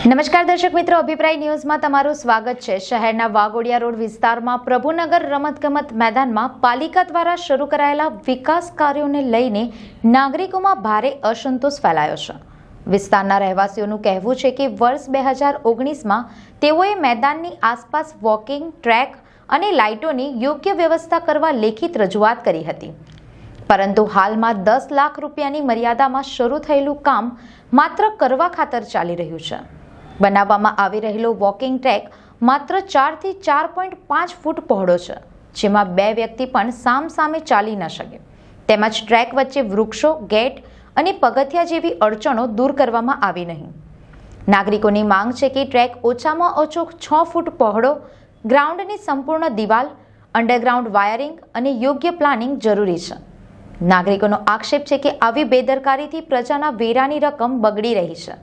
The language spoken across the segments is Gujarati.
નમસ્કાર દર્શક મિત્રો, અભિપ્રાય ન્યૂઝમાં તમારું સ્વાગત છે. શહેરના વાઘોડિયા રોડ વિસ્તારમાં પ્રભુનગર રમતગમત મેદાનમાં પાલિકા દ્વારા શરૂ કરાયેલા વિકાસ કાર્યોને લઈને નાગરિકોમાં ભારે અસંતોષ ફેલાયો છે. વિસ્તારના રહેવાસીઓનું કહેવું છે કે વર્ષ બે હજાર ઓગણીસમાં તેઓએ મેદાનની આસપાસ વોકિંગ, ટ્રેક અને લાઇટોની યોગ્ય વ્યવસ્થા કરવા લેખિત રજૂઆત કરી હતી. પરંતુ હાલમાં દસ લાખ રૂપિયાની મર્યાદામાં શરૂ થયેલું કામ માત્ર કરવા ખાતર ચાલી રહ્યું છે. બનાવવામાં આવી રહેલો વોકિંગ ટ્રેક માત્ર ચારથી ચાર પોઈન્ટ પાંચ ફૂટ પહોળો છે, જેમાં બે વ્યક્તિ પણ સામસામે ચાલી ન શકે. તેમજ ટ્રેક વચ્ચે વૃક્ષો, ગેટ અને પગથિયા જેવી અડચણો દૂર કરવામાં આવી નહીં. નાગરિકોની માંગ છે કે ટ્રેક ઓછામાં ઓછો છ ફૂટ પહોળો, ગ્રાઉન્ડની સંપૂર્ણ દિવાલ, અંડરગ્રાઉન્ડ વાયરિંગ અને યોગ્ય પ્લાનિંગ જરૂરી છે. નાગરિકોનો આક્ષેપ છે કે આવી બેદરકારીથી પ્રજાના વેરાની રકમ બગડી રહી છે.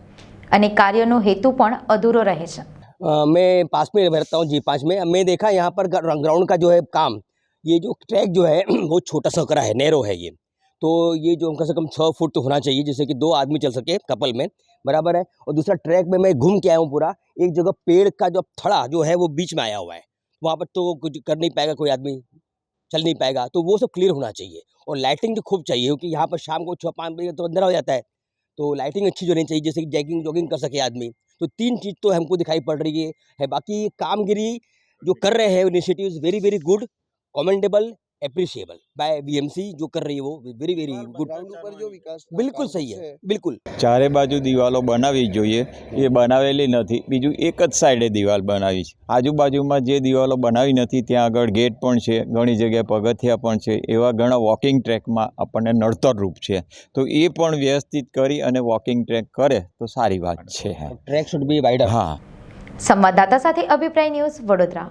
અને કાર્યનો હેતુ પણ અધૂરો રહે છે अ, मैं पास में रहता हूँ जी पाँच में मैं देखा यहाँ पर ग्राउंड का जो है काम ये जो ट्रैक जो है वो छोटा सा करा है नैरो है ये तो ये जो कम से कम छः फुट तो होना चाहिए जिससे कि दो आदमी चल सके कपल में बराबर है और दूसरा ट्रैक में मैं घूम के आया हूँ पूरा एक जगह पेड़ का जो थड़ा जो है वो बीच में आया हुआ है वहाँ पर तो कुछ कर नहीं पाएगा कोई आदमी चल नहीं पाएगा तो वो सब क्लियर होना चाहिए और लाइटिंग तो खूब चाहिए क्योंकि यहाँ पर शाम को छः पाँच बजे तो अंधेरा हो जाता है तो लाइटिंग अच्छी जो होनी चाहिए जैसे कि जैगिंग जॉगिंग कर सके आदमी तो तीन चीज़ तो हमको दिखाई पड़ रही है, है बाकी कामगिरी जो कर रहे हैं initiative very very good commendable appreciable bye BMC जो कर रही है वो वेरी वेरी गुड ગ્રાઉન્ડ ઉપર જો વિકાસ बिल्कुल सही है बिल्कुल ચારે બાજુ દિવાલો બનાવવી જોઈએ એ બનાવેલી નથી બીજું એક જ સાઈડે દિવાલ બનાવી છે આજુબાજુમાં જે દિવાલો બનાવી નથી ત્યાં આગળ ગેટ પણ છે ઘણી જગ્યાએ પગથિયા પણ છે એવા ઘણા વોકિંગ ટ્રેકમાં આપણને નડતરરૂપ છે તો એ પણ વ્યવસ્થિત કરી અને વોકિંગ ટ્રેક કરે તો સારી વાત છે ट्रैक शुड बी वाइडर હા સંવાદદાતા સાથે અભિપ્રાય ન્યૂઝ વડોદરા